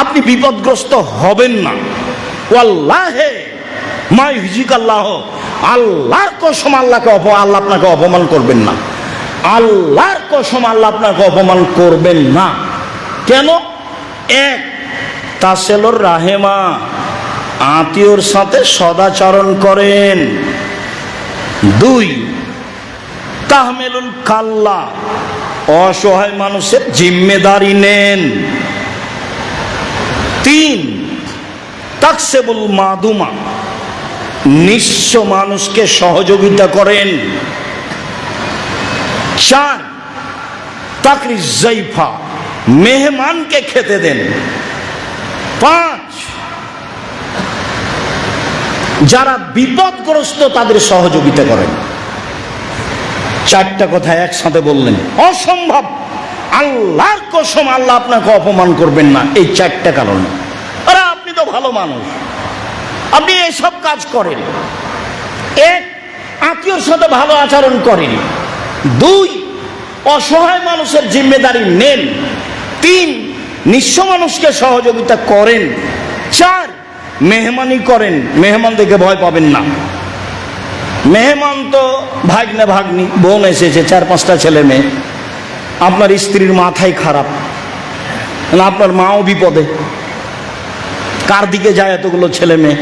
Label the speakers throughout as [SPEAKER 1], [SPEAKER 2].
[SPEAKER 1] আপনি বিপদগ্রস্ত হবেন না। ওয়াল্লাহে, মাই হুজিক আল্লাহ। আল্লাহর কসম আল্লাহকে অপ আল্লাহ আপনাকে অপমান করবেন না। আল্লাহর কসম আল্লাহ আপনাকে অপমান করবেন না। কেন? এক, তাসেলর রাহেমা আত্মীয়র সাথে সদাচরণ করেন। দুই, তাহমেলুল কাল্লা, অসহায় মানুষের জিম্মেদারি নেন। তিন, তাকসেবুল মাদুমা, নিঃস্ব মানুষকে সহযোগিতা করেন। চার, তাকরি জাইফা, মেহমানকে খেতে দেন। পাঁচ, যারা বিপদগ্রস্ত তাদের সহযোগিতা করেন। চারটা কথা একসাথে বললেন। অসম্ভব। আল্লাহর কসম আল্লাহ আপনাকে অপমান করবেন না, এই চারটা কারণে। আরে, আপনি তো ভালো মানুষ। আপনি এসব কাজ করেন। এক, আত্মীয়র সাথে ভালো আচরণ করেন। দুই, অসহায় মানুষের জিম্মেদারি নেন। তিন, নিঃস্ব মানুষকে সহযোগিতা করেন। চার, মেহমানি করেন। মেহমান দেখে ভয় পাবেন না। মেহমান তো ভাগ্নে ভাগ্নি, বোন এসেছে, চার পাঁচটা ছেলে মেয়ে। আপনার স্ত্রীর মাথায় খারাপ। না, আপনার মাও বিপদে। কার দিকে যায় এতগুলো ছেলে মেয়ে?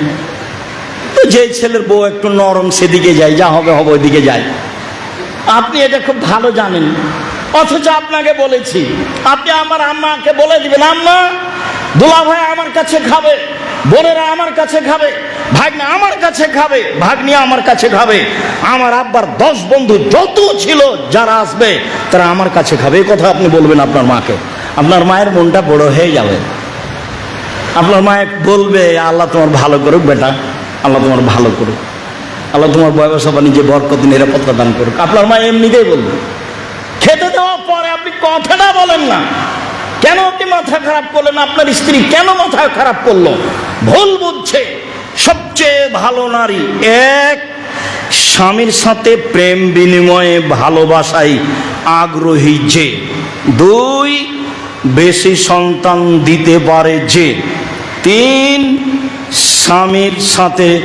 [SPEAKER 1] তো যে ছেলের বউ একটু নরম সেদিকে যায়, যা হবে হবে, ওইদিকে যায়। আপনি এটা খুব ভালো জানেন। অথচ আপনাকে বলেছি, আপনি আমার আম্মাকে বলে দিবেন, আম্মা দুলা ভাই আমার কাছে খাবে, বোনেরা আমার কাছে খাবে। ভাগ্নে আমার কাছে খাবে, ভাগ্নি আমার কাছে খাবে। আমার আব্বার দশ বন্ধু যত ছিল যারা আসবে, তারা আমার কাছে খাবে। এই কথা আপনি বলবেন আপনার মাকে। আপনার মায়ের মনটা বড় হয়ে যাবে। আপনার মায়ে বলবে, আল্লাহ তোমার ভালো করুক বেটা, আল্লাহ তোমার ভালো করুক। আল্লাহ তোমার ব্যবসা বাণিজ্যে বরকত, নিরাপত্তা দান করুক। আপনার মা এমনিতেই বলবে। খেতে দেওয়ার পরে আপনি কথাটা বলেন না। কেন আপনি মাথা খারাপ করলেন? আপনার স্ত্রী কেন মাথা খারাপ করল? ভুল বুঝছে। সবচেয়ে ভালো নারী। এক, স্বামীর সাথে প্রেম বিনিময়ে ভালোবাসায় আগ্রহী যে। দুই, বেশি সন্তান দিতে পারে যে। তিন, স্বামীর সাথে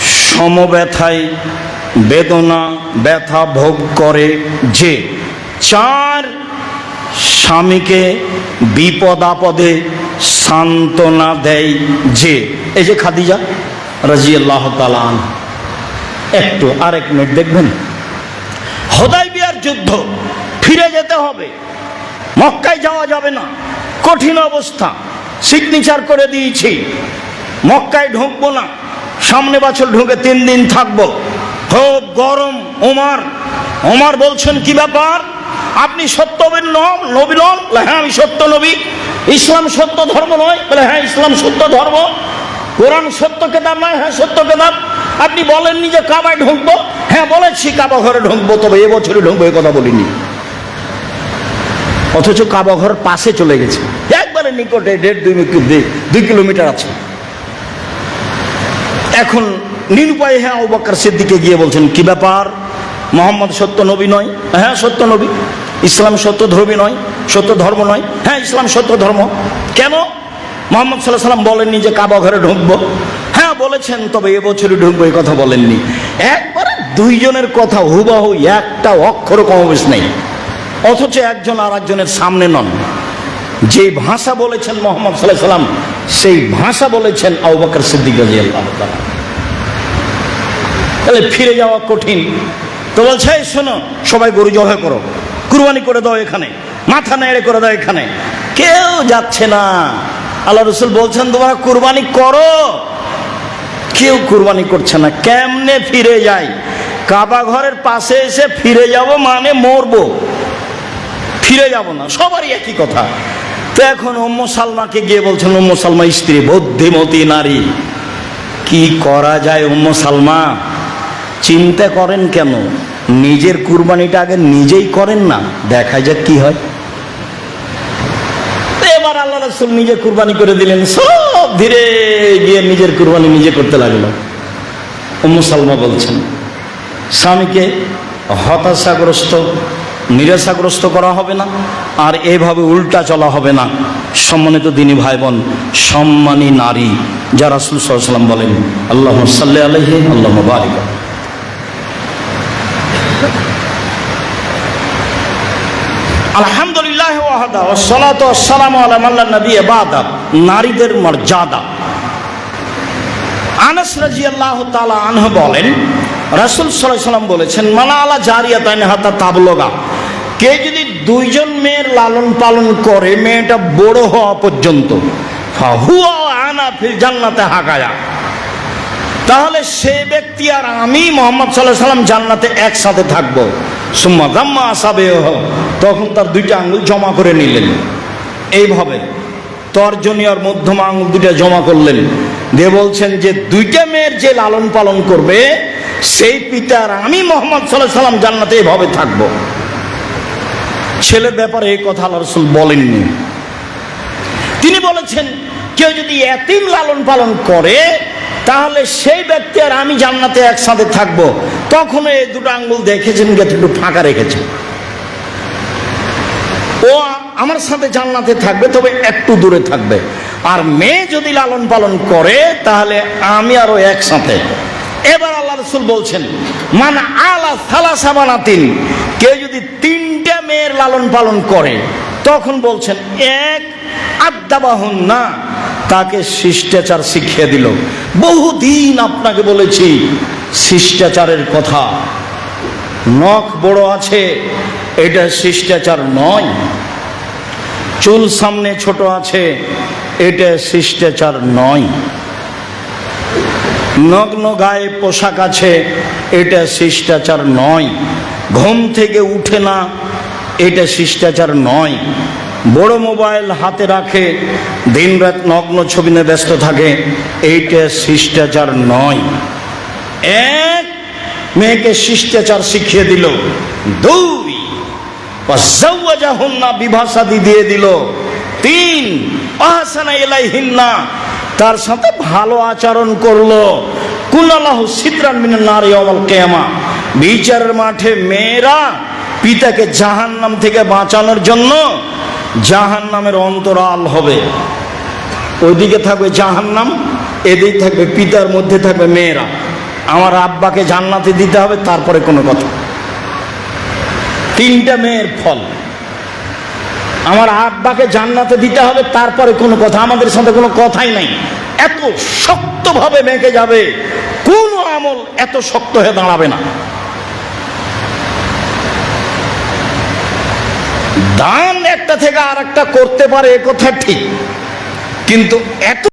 [SPEAKER 1] সমব্যথায় বেদনা, ব্যথা ভোগ করে যে। চার, স্বামীকে বিপদ আপদে সান্ত্বনা দেয় যে। এই যে খাদিজা রাজি আল্লাহ তালান একটু আরেক মিনিট দেখবেন। হদাই বিয়ার যুদ্ধ, ফিরে যেতে হবে। মক্কায় যাওয়া যাবে না। কঠিন অবস্থা। সিগনেচার করে দিয়েছি। মক্কায় ঢুকবো না। সামনে বছর ঢুকে তিন দিন থাকব। খুব গরম, ওমার। ওমার বলছেন, কি ব্যাপার? আপনি সত্যবের নন নবী নন হ্যাঁ আমি সত্য নবী। ইসলাম সত্য ধর্ম নয়। বলে হ্যাঁ ইসলাম সত্য ধর্ম। কোরআন সত্য কেতাব নয় হ্যাঁ সত্য কেতাব। আপনি বলেননি যে কাবায় ঢুকবো? হ্যাঁ বলেছি, কাবা ঘরে ঢুকবো, তবে এবছরই ঢুকবো, এ কথা বলিনি। অথচ কাবা ঘর পাশে চলে গেছে। একবারে নিকটে, দেড়, দুই দুই- কিলোমিটার আছে। এখন নিরুপায় হ্যাঁ অবাক্কার সিদ্দিকে গিয়ে বলছেন, কি ব্যাপার? মোহাম্মদ সত্য নবী নয়? হ্যাঁ সত্য নবী। ইসলাম সত্য ধর্মী নয়, সত্য ধর্ম নয়। হ্যাঁ ইসলাম সত্য ধর্ম। কেন? মোহাম্মদ সাল্লাহ সাল্লাম বলেননি যে কাবা ঘরে ঢুকবো। হ্যাঁ বলেছেন, তবে এবছরই ঢুকবো, এই কথা বলেননি। একবারে দুইজনের কথা হুবাহু একটা অক্ষর কমবেশ নেই। অথচ একজন আর একজনের সামনে নন। যে ভাষা বলেছেন মোহাম্মদ সাল্লাহ সাল্লাম সেই ভাষা বলেছেন আউবাকর সিদ্দিক তাহলে ফিরে যাওয়া কঠিন। তো বলছে, "এই শোনো, সবাই গরু জবাই করো। কুরবানি করে দাও এখানে। মাথা নেড়ে করে দাও এখানে। কেউ যাচ্ছে না। আল্লাহ রসুল বলছেন, তোমরা কুরবানি করো। কেউ কুরবানি করছে না। কেমনে ফিরে যায় কাবা ঘরের পাশে এসে ফিরে যাব মানে মরবো। ফিরে যাব না, সবারই একই কথা। তো এখন উম্ম সালমাকে গিয়ে বলছেন, উম্ম সালমা স্ত্রী, বুদ্ধিমতী নারী। কি করা যায় উম্ম সালমা? চিন্তা করেন কেন? নিজের কুরবানিটা আগে নিজেই করেন না, দেখা যাক কি হয়। রসুল নিজে কুরবানি করে দিলেন, সব ধীরে গিয়ে নিজের কুরবানি নিজে করতে লাগল। উম্মু সালমা বলছেন, স্বামীকে হতাশাগ্রস্ত, নিরাশাগ্রস্ত করা হবে না, আর এভাবে উল্টা চলা হবে না। সম্মানিত দিনী ভাই বোন সম্মানী নারী যা রাসুল সাল্লাম বলেন আল্লাহ সাল্লাহ আলহি আল্লাহ বারিক আলহামদুলিল্লাহ নারীদের মর্যাদা। রাদিয়াল্লাহু তাআলা আনহু বলেন, রাসূল সাল্লাম বলেছেন আলা জারিয়াতাইন হাতা তাবলগা। কে যদি দুইজন মেয়ের লালন পালন করে, মেয়েটা বড় হওয়া পর্যন্ত আনা ফিল জান্নাতে হাকায়া তাহলে সে ব্যক্তি আর আমি মোহাম্মদ সাল্লাহ সাল্লাম জান্নাতে একসাথে থাকব। সুম্মা দাম্মা আসাবে তখন তার দুইটা আঙ্গুল জমা করে নিলেন। এইভাবে তর্জনী আর মধ্যমা আঙুল দুইটা জমা করলেন। দিয়ে বলছেন যে, দুইটা মেয়ের যে লালন পালন করবে, সেই পিতার আমি মোহাম্মদ সাল্লাহ সাল্লাম জান্নাতে এইভাবে থাকব। ছেলের ব্যাপারে এই কথা আল্লাহ রসুল বলেননি। তিনি বলেছেন, কেউ যদি এতিম লালন পালন করে, তাহলে সেই ব্যক্তি আর আমি জান্নাতে একসাথে থাকব। তখন এই দুটো আঙ্গুল দেখেছেন, একটু ফাঁকা রেখেছে ও আমার সাথে জান্নাতে থাকবে, তবে একটু দূরে থাকবে। আর মেয়ে যদি লালন পালন করে, তাহলে আমি আরও একসাথে। এবার আল্লাহ রসুল বলছেন, মান আলা সালা সাবানাতিন কেউ যদি তিনটা মেয়ের লালন পালন করে, তখন বলছেন, এক আদাবাহন না তাকে শিষ্টাচার শিখিয়ে দিল। বহুদিন আপনাকে বলেছি, শিষ্টাচারের কথা। নখ বড় আছে এটা শিষ্টাচার নয়। চুল সামনে ছোট আছে, এটা শিষ্টাচার নয়। নগ্ন গায়ে পোশাক আছে, এটা শিষ্টাচার নয়। ঘুম থেকে উঠে না, এটা শিষ্টাচার নয়। বড় মোবাইল হাতে রাখে, দিনরাত নগ্ন ছবি নিয়ে ব্যস্ত থাকে, এইটা শিষ্টাচার নয়। এক মেয়েকে শিষ্টাচার শিখিয়ে দিল, দুই। না বিভাষাদি দিয়ে দিল। তিন, আহসানা এলাইহিন্না তার সাথে ভালো আচরণ করল। কুল্লাহ সিদ্রান নারী অমল কেমা বিচারের মাঠে মেয়েরা পিতাকে জাহান নাম থেকে বাঁচানোর জন্য জাহান নামের অন্তরাল হবে। ওইদিকে থাকবে জাহান নাম এদিক থাকবে পিতার মধ্যে থাকবে মেয়েরা। আমার আব্বাকে জান্নাতে দিতে হবে, তারপরে কোনো কথা। তিনটা মেয়ের ফল। আমার আব্বাকে জান্নাতে দিতে হবে, তারপরে কোনো কথা, আমাদের সাথে কোনো কথাই নাই। এত শক্তভাবে মেখে যাবে, কোন আমল এত শক্ত হয়ে দাঁড়াবে না। দান একটা থেকে আর একটা করতে পারে, এ কথা ঠিক। কিন্তু এত